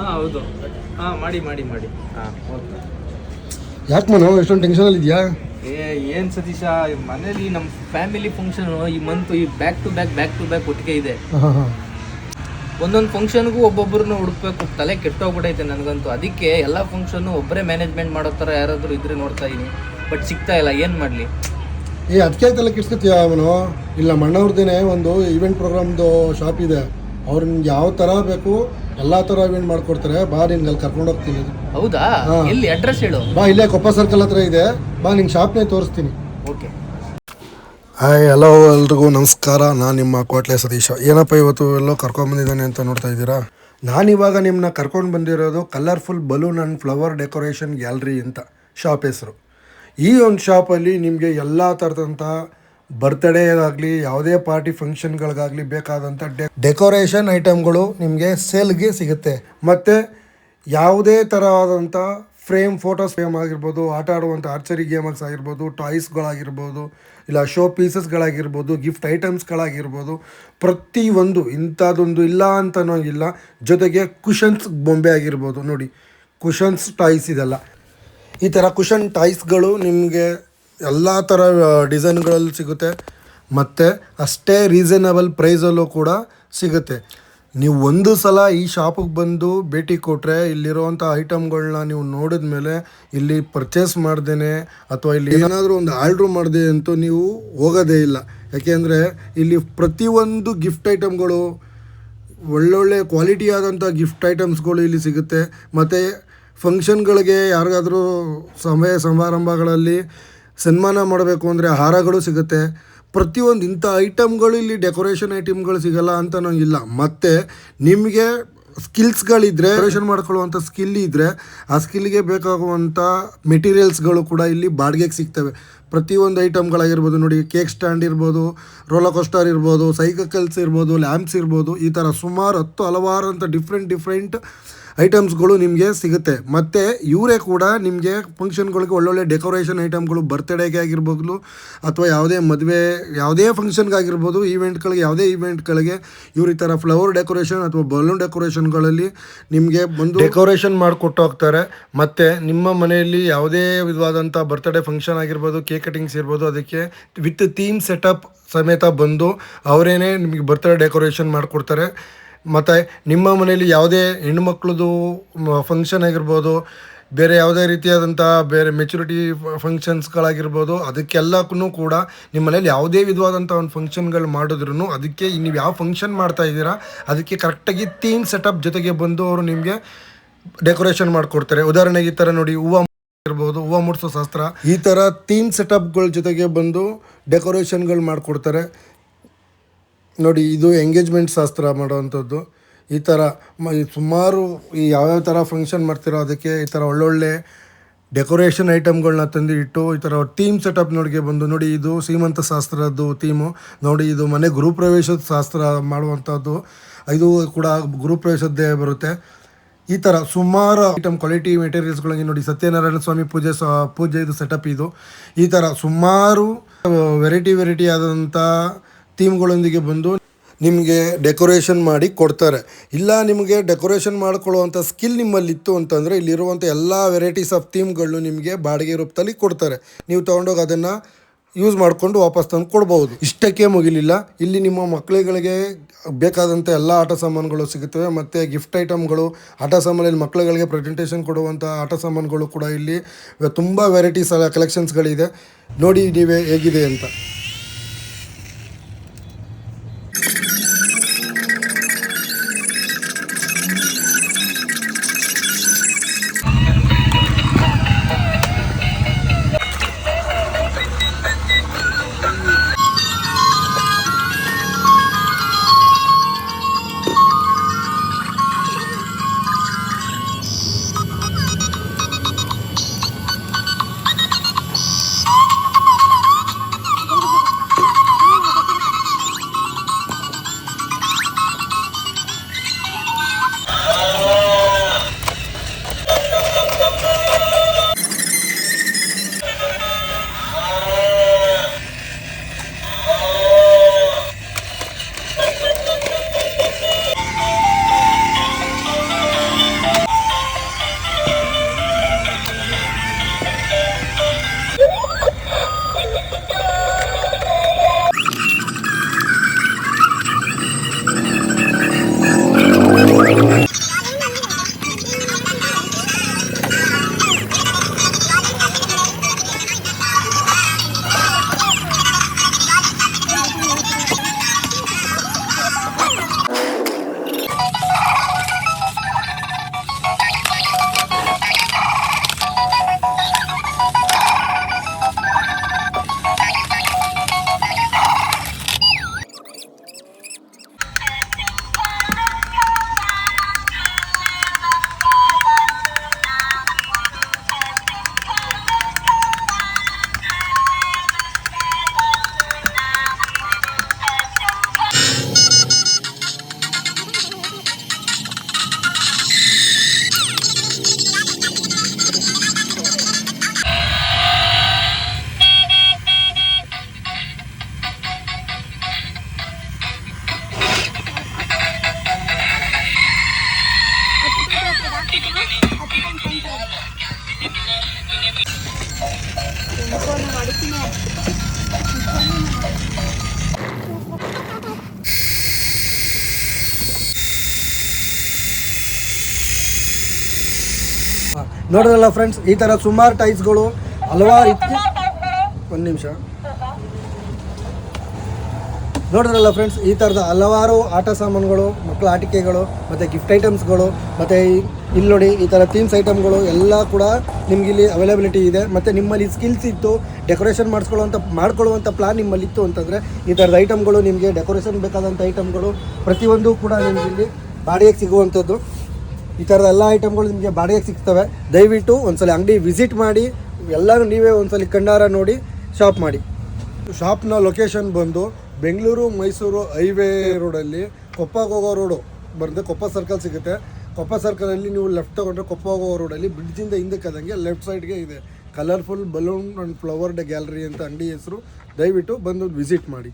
ಹಾಂ ಹೌದು. ಹಾಂ ಮಾಡಿ ಮಾಡಿ ಮಾಡಿ. ಹಾಂ ಓಕೆ. ಯಾಕೆ ಮನೋ? ಎಷ್ಟೊಂದು ಟೆನ್ಷನಲ್ಲಿ ಇದೆಯಾ? ಏ ಏನು ಸತೀಶ? ಮನೇಲಿ ನಮ್ಮ ಫ್ಯಾಮಿಲಿ ಫಂಕ್ಷನು ಈ ಮಂತ್ ಈ back to back back to back ಒಟ್ಟಿಗೆ ಇದೆ. ಹಾಂ ಹಾಂ ಒಂದೊಂದು ಫಂಕ್ಷನ್ಗೂ ಒಬ್ಬೊಬ್ಬರನ್ನ ಹುಡುಕ್ಬೇಕು. ತಲೆ ಕೆಟ್ಟೋಗ್ಬಿಟ್ಟೈತೆ ನನಗಂತೂ. ಅದಕ್ಕೆ ಎಲ್ಲ ಫಂಕ್ಷನ್ನು ಒಬ್ಬರೇ ಮ್ಯಾನೇಜ್ಮೆಂಟ್ ಮಾಡೋ ಥರ ಯಾರಾದರೂ ಇದ್ರೆ ನೋಡ್ತಾ ಇದೀನಿ. ಬಟ್ ಸಿಗ್ತಾ ಇಲ್ಲ. ಏನು ಮಾಡಲಿ? ಏ ಅದಕ್ಕೆ ತಲೆ ಕೆಡ್ಸ್ಕೊತೀಯ ಅವನು ಇಲ್ಲ ಮಣ್ಣವ್ರದ್ದೇನೆ ಒಂದು ಈವೆಂಟ್ ಪ್ರೋಗ್ರಾಮ್ದು ಶಾಪ್ ಇದೆ. ಅವ್ರು ನಿಮ್ಗೆ ಯಾವ ಥರ ಬೇಕು? ಎಲ್ಲ ಥರ ಏನ್ ಮಾಡ್ಕೊಡ್ತಾರೆ. ಬಾ ನಿಂಗೆ ಅಲ್ಲಿ ಕರ್ಕೊಂಡು ಹೋಗ್ತೀನಿ. ಹೌದಾ? ಹಾ. ಎಲ್ಲಿ? ಅಡ್ರೆಸ್ ಹೇಳು. ಬಾ ಇಲ್ಲೇ ಕೊಪ್ಪ ಸರ್ಕಲ್ ಹತ್ರ ಇದೆ. ಬಾ ನಿಂಗೆ ಶಾಪ್ನೇ ತೋರಿಸ್ತೀನಿ. ಓಕೆ. ಹಾಯ್ ಹಲೋ ಎಲ್ರಿಗೂ ನಮಸ್ಕಾರ. ನಾನು ನಿಮ್ಮ ಕೋಟ್ಲೆ ಸತೀಶ. ಏನಪ್ಪ ಇವತ್ತು ಎಲ್ಲೋ ಕರ್ಕೊಂಬಂದಿದ್ದಾನೆ ಅಂತ ನೋಡ್ತಾ ಇದ್ದೀರಾ? ನಾನಿವಾಗ ನಿಮ್ಮನ್ನ ಕರ್ಕೊಂಡು ಬಂದಿರೋದು colourful balloon and flower decoration gallery ಅಂತ ಶಾಪ್ ಹೆಸರು. ಈ ಒಂದು ಶಾಪಲ್ಲಿ ನಿಮಗೆ ಎಲ್ಲ ಥರದಂಥ ಬರ್ತ್ಡೇಗಾಗಲಿ ಯಾವುದೇ ಪಾರ್ಟಿ ಫಂಕ್ಷನ್ಗಳಿಗಾಗಲಿ ಬೇಕಾದಂಥ ಡೆ ಡೆಕೋರೇಷನ್ ಐಟಮ್ಗಳು ನಿಮಗೆ ಸೇಲ್ಗೆ ಸಿಗುತ್ತೆ. ಮತ್ತು ಯಾವುದೇ ಥರವಾದಂಥ ಫ್ರೇಮ್ ಫೋಟೋಸ್ ಫ್ರೇಮ್ ಆಗಿರ್ಬೋದು, ಆಟ ಆಡುವಂಥ ಆರ್ಚರಿ ಗೇಮ್ಸ್ ಆಗಿರ್ಬೋದು ಟಾಯ್ಸ್ಗಳಾಗಿರ್ಬೋದು ಇಲ್ಲ ಶೋ ಪೀಸಸ್ಗಳಾಗಿರ್ಬೋದು ಗಿಫ್ಟ್ ಐಟಮ್ಸ್ಗಳಾಗಿರ್ಬೋದು ಪ್ರತಿಯೊಂದು ಇಂಥದ್ದೊಂದು ಇಲ್ಲ ಅಂತ ಅನ್ನೋಂಗಿಲ್ಲ. ಜೊತೆಗೆ ಕುಷನ್ಸ್ ಬೊಂಬೆ ಆಗಿರ್ಬೋದು. ನೋಡಿ ಕುಷನ್ಸ್ ಟಾಯ್ಸ್ ಇದೆಲ್ಲ. ಈ ಥರ ಕುಷನ್ ಟಾಯ್ಸ್ಗಳು ನಿಮಗೆ ಎಲ್ಲ ಥರ ಡಿಸೈನ್ಗಳಲ್ಲಿ ಸಿಗುತ್ತೆ. ಮತ್ತು ಅಷ್ಟೇ ರೀಸನಬಲ್ ಪ್ರೈಸಲ್ಲೂ ಕೂಡ ಸಿಗುತ್ತೆ. ನೀವು ಒಂದು ಸಲ ಈ ಶಾಪಿಗೆ ಬಂದು ಭೇಟಿ ಕೊಟ್ಟರೆ ಇಲ್ಲಿರುವಂಥ ಐಟಮ್ಗಳನ್ನ ನೀವು ನೋಡಿದ ಮೇಲೆ ಇಲ್ಲಿ ಪರ್ಚೇಸ್ ಮಾಡ್ದೇನೆ ಅಥವಾ ಇಲ್ಲಿ ಏನಾದರೂ ಒಂದು ಆರ್ಡ್ರ್ ಮಾಡಿದೆ ಅಂತೂ ನೀವು ಹೋಗೋದೇ ಇಲ್ಲ. ಯಾಕೆಂದರೆ ಇಲ್ಲಿ ಪ್ರತಿಯೊಂದು ಗಿಫ್ಟ್ ಐಟಮ್ಗಳು ಒಳ್ಳೊಳ್ಳೆ ಕ್ವಾಲಿಟಿ ಆದಂಥ ಗಿಫ್ಟ್ ಐಟಮ್ಸ್ಗಳು ಇಲ್ಲಿ ಸಿಗುತ್ತೆ. ಮತ್ತು ಫಂಕ್ಷನ್ಗಳಿಗೆ ಯಾರಿಗಾದರೂ ಸಮಯ ಸಮಾರಂಭಗಳಲ್ಲಿ ಸನ್ಮಾನ ಮಾಡಬೇಕು ಅಂದರೆ ಹಾರಗಳು ಸಿಗುತ್ತೆ. ಪ್ರತಿಯೊಂದು ಇಂಥ ಐಟಮ್ಗಳು ಇಲ್ಲಿ ಡೆಕೋರೇಷನ್ ಐಟಮ್ಗಳು ಸಿಗಲ್ಲ ಅಂತ ನಂಗಿಲ್ಲ ಮತ್ತು ನಿಮಗೆ ಸ್ಕಿಲ್ಸ್ಗಳಿದ್ರೆ, ಡೆಕೋರೇಷನ್ ಮಾಡ್ಕೊಳ್ಳುವಂಥ ಸ್ಕಿಲ್ ಇದ್ದರೆ ಆ ಸ್ಕಿಲ್ಗೆ ಬೇಕಾಗುವಂಥ ಮೆಟೀರಿಯಲ್ಸ್ಗಳು ಕೂಡ ಇಲ್ಲಿ ಬಾಡಿಗೆಗೆ ಸಿಗ್ತವೆ. ಪ್ರತಿಯೊಂದು ಐಟಮ್ಗಳಾಗಿರ್ಬೋದು, ನೋಡಿ ಕೇಕ್ ಸ್ಟ್ಯಾಂಡ್ ಇರ್ಬೋದು ರೋಲಕೋಸ್ಟರ್ ಇರ್ಬೋದು ಸೈಕಲ್ಸ್ ಇರ್ಬೋದು, ಲ್ಯಾಂಪ್ಸ್ ಇರ್ಬೋದು, ಈ ಥರ ಸುಮಾರು ಹತ್ತು ಹಲವಾರು ಅಂತ ಡಿಫ್ರೆಂಟ್ ಡಿಫ್ರೆಂಟ್ ಐಟಮ್ಸ್ಗಳು ನಿಮಗೆ ಸಿಗುತ್ತೆ. ಮತ್ತು ಇವರೇ ಕೂಡ ನಿಮಗೆ ಫಂಕ್ಷನ್ಗಳಿಗೆ ಒಳ್ಳೊಳ್ಳೆ ಡೆಕೋರೇಷನ್ ಐಟಮ್ಗಳು ಬರ್ತ್ಡೇಗೆ ಆಗಿರ್ಬೋದು ಅಥವಾ ಯಾವುದೇ ಮದುವೆ, ಯಾವುದೇ ಫಂಕ್ಷನ್ಗಾಗಿರ್ಬೋದು ಈವೆಂಟ್ಗಳಿಗೆ ಯಾವುದೇ ಈವೆಂಟ್ಗಳಿಗೆ ಇವ್ರ ಈ ಥರ ಫ್ಲವರ್ ಡೆಕೋರೇಷನ್ ಅಥವಾ ಬಲೂನ್ ಡೆಕೋರೇಷನ್ಗಳಲ್ಲಿ ನಿಮಗೆ ಬಂದು ಡೆಕೋರೇಷನ್ ಮಾಡಿಕೊಟ್ಟು ಹೋಗ್ತಾರೆ. ಮತ್ತು ನಿಮ್ಮ ಮನೆಯಲ್ಲಿ ಯಾವುದೇ ವಿಧವಾದಂಥ ಬರ್ತ್ಡೇ ಫಂಕ್ಷನ್ ಆಗಿರ್ಬೋದು ಕೇಕ್ ಕಟಿಂಗ್ಸ್ ಇರ್ಬೋದು, ಅದಕ್ಕೆ ವಿತ್ ಥೀಮ್ ಸೆಟಪ್ ಸಮೇತ ಬಂದು ಅವರೇನೆ ನಿಮಗೆ ಬರ್ತ್ಡೇ ಡೆಕೋರೇಷನ್ ಮಾಡಿಕೊಡ್ತಾರೆ. ಮತ್ತು ನಿಮ್ಮ ಮನೆಯಲ್ಲಿ ಯಾವುದೇ ಹೆಣ್ಮಕ್ಳದು ಫಂಕ್ಷನ್ ಆಗಿರ್ಬೋದು, ಬೇರೆ ಯಾವುದೇ ರೀತಿಯಾದಂಥ ಬೇರೆ ಮೆಚುರಿಟಿ ಫಂಕ್ಷನ್ಸ್ಗಳಾಗಿರ್ಬೋದು ಅದಕ್ಕೆಲ್ಲಕ್ಕೂ ಕೂಡ ನಿಮ್ಮ ಮನೇಲಿ ಯಾವುದೇ ವಿಧವಾದಂಥ ಒಂದು ಫಂಕ್ಷನ್ಗಳು ಮಾಡಿದ್ರು ಅದಕ್ಕೆ ನೀವು ಯಾವ ಫಂಕ್ಷನ್ ಮಾಡ್ತಾ ಇದ್ದೀರಾ, ಅದಕ್ಕೆ ಕರೆಕ್ಟಾಗಿ ಥೀಮ್ ಸೆಟಪ್ ಜೊತೆಗೆ ಬಂದು ಅವರು ನಿಮಗೆ ಡೆಕೋರೇಷನ್ ಮಾಡಿಕೊಡ್ತಾರೆ. ಉದಾಹರಣೆಗೆ ಈ ಥರ ನೋಡಿ, ಹೂವು ಇರ್ಬೋದು, ಹೂವು ಮುಡಿಸೋ ಶಾಸ್ತ್ರ. ಈ ಥರ ಥೀಮ್ ಸೆಟಪ್ಗಳ ಜೊತೆಗೆ ಬಂದು ಡೆಕೋರೇಷನ್ಗಳು ಮಾಡಿಕೊಡ್ತಾರೆ. ನೋಡಿ, ಇದು ಎಂಗೇಜ್ಮೆಂಟ್ ಶಾಸ್ತ್ರ ಮಾಡುವಂಥದ್ದು. ಈ ಥರ ಮ ಸುಮಾರು ಈ ಯಾವ್ಯಾವ ಥರ ಫಂಕ್ಷನ್ ಮಾಡ್ತಿರೋ ಅದಕ್ಕೆ ಈ ಥರ ಒಳ್ಳೊಳ್ಳೆ ಡೆಕೋರೇಷನ್ ಐಟಮ್ಗಳನ್ನ ತಂದು ಇಟ್ಟು ಈ ಥರ ಥೀಮ್ ಸೆಟಪ್ ನೋಡಿಗೆ ಬಂದು, ನೋಡಿ, ಇದು ಸೀಮಂತ ಶಾಸ್ತ್ರದ್ದು ಥೀಮು ನೋಡಿ, ಇದು ಮನೆ ಗೃಹಪ್ರವೇಶದ ಶಾಸ್ತ್ರ ಮಾಡುವಂಥದ್ದು. ಇದು ಕೂಡ ಗೃಹಪ್ರವೇಶದ್ದೇ ಬರುತ್ತೆ. ಈ ಥರ ಸುಮಾರು ಐಟಮ್ ಕ್ವಾಲಿಟಿ ಮೆಟೀರಿಯಲ್ಸ್ಗಳಿಗೆ ನೋಡಿ, ಸತ್ಯನಾರಾಯಣ ಸ್ವಾಮಿ ಪೂಜೆ ಸ ಪೂಜೆ ಇದು ಸೆಟಪ್ ಇದು. ಈ ಥರ ಸುಮಾರು ವೆರೈಟಿ ವೆರೈಟಿ ಆದಂಥ ಥೀಮ್ಗಳೊಂದಿಗೆ ಬಂದು ನಿಮಗೆ ಡೆಕೋರೇಷನ್ ಮಾಡಿ ಕೊಡ್ತಾರೆ. ಇಲ್ಲ ನಿಮಗೆ ಡೆಕೋರೇಷನ್ ಮಾಡ್ಕೊಳ್ಳುವಂಥ ಸ್ಕಿಲ್ ನಿಮ್ಮಲ್ಲಿತ್ತು ಅಂತಂದರೆ ಇಲ್ಲಿರುವಂಥ ಎಲ್ಲ ವೆರೈಟೀಸ್ ಆಫ್ ಥೀಮ್ಗಳು ನಿಮಗೆ ಬಾಡಿಗೆ ರೂಪದಲ್ಲಿ ಕೊಡ್ತಾರೆ. ನೀವು ತೊಗೊಂಡೋಗಿ ಅದನ್ನು ಯೂಸ್ ಮಾಡಿಕೊಂಡು ವಾಪಸ್ ತಂದು ಕೊಡ್ಬೋದು. ಇಷ್ಟಕ್ಕೆ ಮುಗಿಲಿಲ್ಲ. ಇಲ್ಲಿ ನಿಮ್ಮ ಮಕ್ಕಳುಗಳಿಗೆ ಬೇಕಾದಂಥ ಎಲ್ಲ ಆಟ ಸಾಮಾನುಗಳು ಸಿಗುತ್ತವೆ. ಮತ್ತು ಗಿಫ್ಟ್ ಐಟಮ್ಗಳು ಆಟ ಸಾಮಾನಲ್ಲಿ ಮಕ್ಕಳುಗಳಿಗೆ ಪ್ರೆಸೆಂಟೇಷನ್ ಕೊಡುವಂಥ ಆಟ ಸಾಮಾನುಗಳು ಕೂಡ ಇಲ್ಲಿ ತುಂಬ ವೆರೈಟೀಸ್ ಕಲೆಕ್ಷನ್ಸ್ಗಳಿದೆ ನೋಡಿ ನೀವೇ ಹೇಗಿದೆ ಅಂತ. ನೋಡ್ರಲ್ಲ ಫ್ರೆಂಡ್ಸ್ ಈ ತರ ಸುಮಾರು ಟೈಸ್ಗಳು ಹಲವಾರು ಒಂದ್ ನಿಮಿಷ. ನೋಡಿದ್ರಲ್ಲ ಫ್ರೆಂಡ್ಸ್ ಈ ಥರದ ಹಲವಾರು ಆಟ ಸಾಮಾನುಗಳು, ಮಕ್ಕಳ ಆಟಿಕೆಗಳು, ಮತ್ತು ಗಿಫ್ಟ್ ಐಟಮ್ಸ್ಗಳು ಮತ್ತು ಇಲ್ಲಿ ನೋಡಿ, ಈ ಥರ ಥೀಮ್ಸ್ ಐಟಮ್ಗಳು ಎಲ್ಲ ಕೂಡ ನಿಮಗಿಲ್ಲಿ ಅವೈಲಬಿಲಿಟಿ ಇದೆ. ಮತ್ತು ನಿಮ್ಮಲ್ಲಿ ಸ್ಕಿಲ್ಸ್ ಇತ್ತು ಡೆಕೋರೇಷನ್ ಮಾಡಿಸ್ಕೊಳ್ಳುವಂಥ ಮಾಡ್ಕೊಳ್ಳುವಂಥ ಪ್ಲಾನ್ ನಿಮ್ಮಲ್ಲಿ ಇತ್ತು ಅಂತಂದರೆ, ಈ ಥರದ ಐಟಮ್ಗಳು ನಿಮಗೆ ಡೆಕೋರೇಷನ್ ಬೇಕಾದಂಥ ಐಟಮ್ಗಳು ಪ್ರತಿಯೊಂದು ಕೂಡ ನಿಮಗೆ ಇಲ್ಲಿ ಬಾಡಿಗೆಗೆ ಸಿಗುವಂಥದ್ದು. ಈ ಥರದ ಎಲ್ಲ ಐಟಮ್ಗಳು ನಿಮಗೆ ಬಾಡಿಗೆಗೆ ಸಿಗ್ತವೆ. ದಯವಿಟ್ಟು ಒಂದ್ಸಲ ಅಂಗಡಿ ವಿಸಿಟ್ ಮಾಡಿ ಎಲ್ಲರೂ ನೀವೇ ಒಂದ್ಸಲ ಕಂಡಾರ ನೋಡಿ ಶಾಪ್ ಮಾಡಿ. ಶಾಪ್ನ ಲೊಕೇಶನ್ ಬಂದು ಬೆಂಗಳೂರು, ಮೈಸೂರು ಹೈವೇ ರೋಡಲ್ಲಿ ಕೊಪ್ಪಗೆ ಹೋಗೋ ರೋಡು ಬರುತ್ತೆ ಕೊಪ್ಪ ಸರ್ಕಲ್ ಸಿಗುತ್ತೆ. ಕೊಪ್ಪ ಸರ್ಕಲಲ್ಲಿ ನೀವು ಲೆಫ್ಟ್ ತೊಗೊಂಡ್ರೆ ಕೊಪ್ಪ ಹೋಗೋ ರೋಡಲ್ಲಿ ಬ್ರಿಡ್ಜಿಂದ ಹಿಂದಕ್ಕೆ ಆದಂಗೆ ಲೆಫ್ಟ್ ಸೈಡ್ಗೆ ಇದೆ. ಕಲರ್ಫುಲ್ ಬಲೂನ್ ಆ್ಯಂಡ್ ಫ್ಲವರ್ ಡೆ ಗ್ಯಾಲರಿ ಅಂತ ಅಂಗಡಿ ಹೆಸರು. ದಯವಿಟ್ಟು ಬಂದು ವಿಸಿಟ್ ಮಾಡಿ.